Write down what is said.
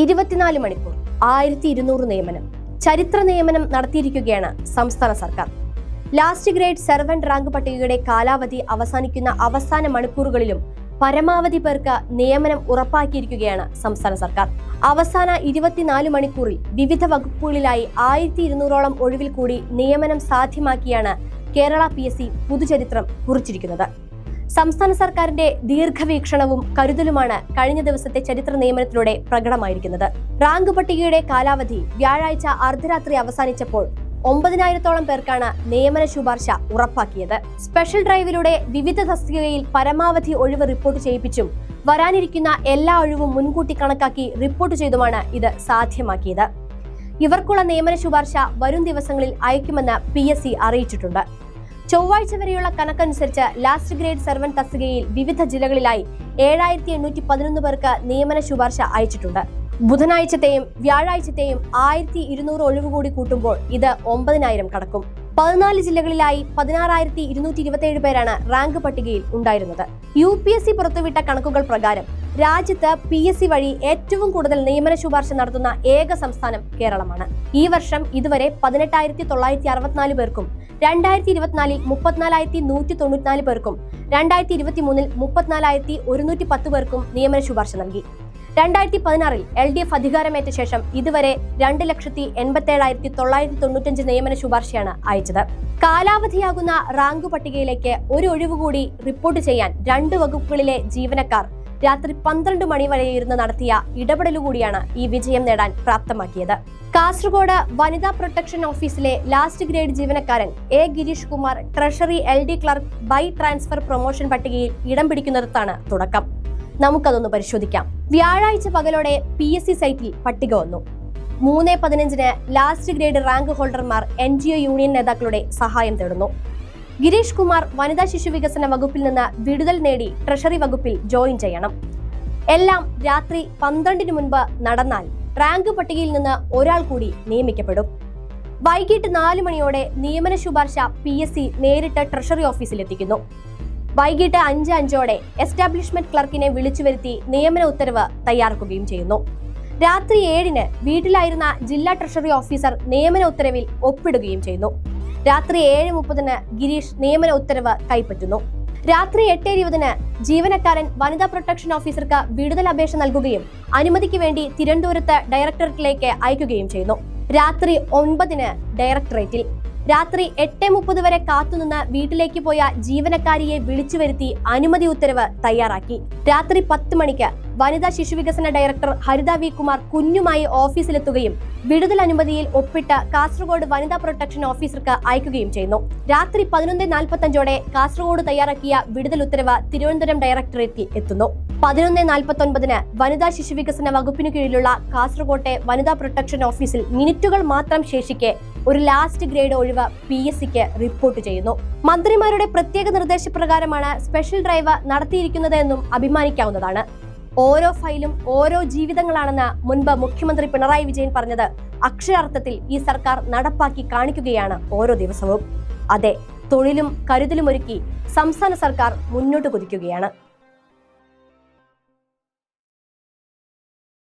ഇരുപത്തിനാല് മണിക്കൂർ ആയിരത്തി ഇരുന്നൂറ് നിയമനം ചരിത്ര നിയമനം നടത്തിയിരിക്കുകയാണ് സംസ്ഥാന സർക്കാർ. ലാസ്റ്റ് ഗ്രേഡ് സെർവന്റ് റാങ്ക് പട്ടികയുടെ കാലാവധി അവസാനിക്കുന്ന അവസാന മണിക്കൂറുകളിലും പരമാവധി പേർക്ക് നിയമനം ഉറപ്പാക്കിയിരിക്കുകയാണ് സംസ്ഥാന സർക്കാർ. അവസാന ഇരുപത്തിനാല് മണിക്കൂറിൽ വിവിധ വകുപ്പുകളിലായി ആയിരത്തി ഇരുന്നൂറോളം ഒഴിവിൽ കൂടി നിയമനം സാധ്യമാക്കിയാണ് കേരള പി എസ് സി പുതുചരിത്രം കുറിച്ചിരിക്കുന്നത്. സംസ്ഥാന സർക്കാരിന്റെ ദീർഘവീക്ഷണവും കരുതലുമാണ് കഴിഞ്ഞ ദിവസത്തെ ചരിത്ര നിയമനത്തിലൂടെ പ്രകടമായിരിക്കുന്നത്. റാങ്ക് പട്ടികയുടെ കാലാവധി വ്യാഴാഴ്ച അർദ്ധരാത്രി അവസാനിച്ചപ്പോൾ ഒമ്പതിനായിരത്തോളം പേർക്കാണ് നിയമന ശുപാർശ ഉറപ്പാക്കിയത്. സ്പെഷ്യൽ ഡ്രൈവിലൂടെ വിവിധ തസ്തികയിൽ പരമാവധി ഒഴിവ് റിപ്പോർട്ട് ചെയ്യിപ്പിച്ചും വരാനിരിക്കുന്ന എല്ലാ ഒഴിവും മുൻകൂട്ടി കണക്കാക്കി റിപ്പോർട്ട് ചെയ്തുമാണ് ഇത് സാധ്യമാക്കിയത്. ഇവർക്കുള്ള നിയമന ശുപാർശ വരും ദിവസങ്ങളിൽ അയക്കുമെന്ന് പി അറിയിച്ചിട്ടുണ്ട്. ചൊവ്വാഴ്ച വരെയുള്ള കണക്കനുസരിച്ച് ലാസ്റ്റ് ഗ്രേഡ് സെർവൻ തസ്തികയിൽ വിവിധ ജില്ലകളിലായി ഏഴായിരത്തി എണ്ണൂറ്റി പതിനൊന്ന് പേർക്ക് നിയമന ശുപാർശ അയച്ചിട്ടുണ്ട്. ബുധനാഴ്ചത്തെയും വ്യാഴാഴ്ചത്തെയും ആയിരത്തി ഇരുന്നൂറ് ഒഴിവ് കൂടി കൂട്ടുമ്പോൾ ഇത് ഒമ്പതിനായിരം കടക്കും. പതിനാല് ജില്ലകളിലായി പതിനാറായിരത്തി ഇരുന്നൂറ്റി ഇരുപത്തിയേഴ് പേരാണ് റാങ്ക് പട്ടികയിൽ ഉണ്ടായിരുന്നത്. യു പി എസ് സി പുറത്തുവിട്ട കണക്കുകൾ പ്രകാരം രാജ്യത്ത് പി എസ് സി വഴി ഏറ്റവും കൂടുതൽ നിയമന ശുപാർശ നടത്തുന്ന ഏക സംസ്ഥാനം കേരളമാണ്. ഈ വർഷം ഇതുവരെ പതിനെട്ടായിരത്തി തൊള്ളായിരത്തി അറുപത്തിനാല് പേർക്കും രണ്ടായിരത്തി ഇരുപത്തിനാലിൽ മുപ്പത്തിനാലായിരത്തി നൂറ്റി തൊണ്ണൂറ്റിനാല് പേർക്കും രണ്ടായിരത്തി ഇരുപത്തി മൂന്നിൽ മുപ്പത്തിനാലായിരത്തി ഒരുന്നൂറ്റി പത്ത് പേർക്കും നിയമന ശുപാർശ നൽകി. രണ്ടായിരത്തി പതിനാറിൽ എൽ ഡി എഫ് അധികാരമേറ്റ ശേഷം ഇതുവരെ രണ്ട് ലക്ഷത്തി എൺപത്തേഴായിരത്തി തൊള്ളായിരത്തി തൊണ്ണൂറ്റഞ്ച് നിയമന ശുപാർശയാണ് അയച്ചത്. കാലാവധിയാകുന്ന റാങ്ക് പട്ടികയിലേക്ക് ഒരു ഒഴിവ് കൂടി റിപ്പോർട്ട് ചെയ്യാൻ രണ്ട് വകുപ്പുകളിലെ ജീവനക്കാർ രാത്രി പന്ത്രണ്ട് മണി വരെ ഇരുന്ന് നടത്തിയ ഇടപെടലുകൂടിയാണ് ഈ വിജയം നേടാൻ പ്രാപ്തമാക്കിയത്. കാസർഗോഡ് വനിതാ പ്രൊട്ടക്ഷൻ ഓഫീസിലെ ലാസ്റ്റ് ഗ്രേഡ് ജീവനക്കാരൻ A Girish Kumar treasury L D clerk by transfer promotion പട്ടികയിൽ ഇടം പിടിക്കുന്നിടത്താണ് തുടക്കം. നമുക്കതൊന്ന് പരിശോധിക്കാം. വ്യാഴാഴ്ച പകലോടെ പി എസ് സി സൈറ്റിൽ പട്ടിക വന്നു. മൂന്ന് പതിനഞ്ചിന് ലാസ്റ്റ് ഗ്രേഡ് റാങ്ക് ഹോൾഡർമാർ എൻ ജി ഒ യൂണിയൻ നേതാക്കളുടെ സഹായം തേടുന്നു. ഗിരീഷ് കുമാർ വനിതാ ശിശു വികസന വകുപ്പിൽ നിന്ന് വിടുതൽ നേടി ട്രഷറി വകുപ്പിൽ ജോയിൻ ചെയ്യണം. എല്ലാം രാത്രി പന്ത്രണ്ടിന് മുൻപ് നടന്നാൽ റാങ്ക് പട്ടികയിൽ നിന്ന് ഒരാൾ കൂടി നിയമിക്കപ്പെടും. വൈകിട്ട് നാല് മണിയോടെ നിയമന ശുപാർശ പി എസ് സി നേരിട്ട് ട്രഷറി ഓഫീസിലെത്തിക്കുന്നു. വൈകിട്ട് അഞ്ച് അഞ്ചോടെ എസ്റ്റാബ്ലിഷ്മെന്റ് ക്ലർക്കിനെ വിളിച്ചു വരുത്തി നിയമന ഉത്തരവ് തയ്യാറാക്കുകയും ചെയ്യുന്നു. രാത്രി ഏഴിന് വീട്ടിലായിരുന്ന ജില്ലാ ട്രഷറി ഓഫീസർ നിയമന ഉത്തരവിൽ ഒപ്പിടുകയും ചെയ്യുന്നു. രാത്രി ഏഴ് മുപ്പതിന് ഗിരീഷ് നിയമന ഉത്തരവ് കൈപ്പറ്റുന്നു. രാത്രി എട്ട് ഇരുപതിന് ജീവനക്കാരൻ വനിതാ പ്രൊട്ടക്ഷൻ ഓഫീസർക്ക് വിടുതൽ അപേക്ഷ നൽകുകയും അനുമതിക്ക് വേണ്ടി തിരുവനന്തപുരത്ത് ഡയറക്ടറേറ്റിലേക്ക് അയക്കുകയും ചെയ്യുന്നു. രാത്രി ഒൻപതിന് ഡയറക്ടറേറ്റിൽ. രാത്രി എട്ട് മുപ്പത് വരെ കാത്തുനിന്ന് വീട്ടിലേക്ക് പോയ ജീവനക്കാരിയെ വിളിച്ചു വരുത്തി അനുമതി ഉത്തരവ് തയ്യാറാക്കി. രാത്രി പത്ത് മണിക്ക് വനിതാ ശിശുവികസന ഡയറക്ടർ ഹരിത വി കുമാർ കുഞ്ഞുമായി ഓഫീസിലെത്തുകയും വിടുതൽ അനുമതിയിൽ ഒപ്പിട്ട കാസർഗോഡ് വനിതാ പ്രൊട്ടക്ഷൻ ഓഫീസർക്ക് അയക്കുകയും ചെയ്യുന്നു. രാത്രി പതിനൊന്ന് നാൽപ്പത്തഞ്ചോടെ കാസർഗോഡ് തയ്യാറാക്കിയ വിടുതൽ ഉത്തരവ് തിരുവനന്തപുരം ഡയറക്ടറേറ്റിൽ എത്തുന്നു. പതിനൊന്ന് നാൽപ്പത്തി ഒൻപതിന് വനിതാ ശിശുവികസന വകുപ്പിനു കീഴിലുള്ള കാസർഗോട്ടെ വനിതാ പ്രൊട്ടക്ഷൻ ഓഫീസിൽ മിനിറ്റുകൾ മാത്രം ശേഷിക്കെ ഒരു ലാസ്റ്റ് ഗ്രേഡ് ഒഴിവ് പി എസ് സിക്ക് റിപ്പോർട്ട് ചെയ്യുന്നു. മന്ത്രിമാരുടെ പ്രത്യേക നിർദ്ദേശപ്രകാരമാണ് സ്പെഷ്യൽ ഡ്രൈവ് നടത്തിയിരിക്കുന്നത് എന്നും അഭിമാനിക്കാവുന്നതാണ്. ഓരോ ഫയലും ഓരോ ജീവിതങ്ങളാണെന്ന് മുൻപ് മുഖ്യമന്ത്രി പിണറായി വിജയൻ പറഞ്ഞത് അക്ഷരാർത്ഥത്തിൽ ഈ സർക്കാർ നടപ്പാക്കി കാണിക്കുകയാണ് ഓരോ ദിവസവും. അതെ തൊഴിലും കരുതലും ഒരുക്കി സംസ്ഥാന സർക്കാർ മുന്നോട്ട് കുതിക്കുകയാണ്.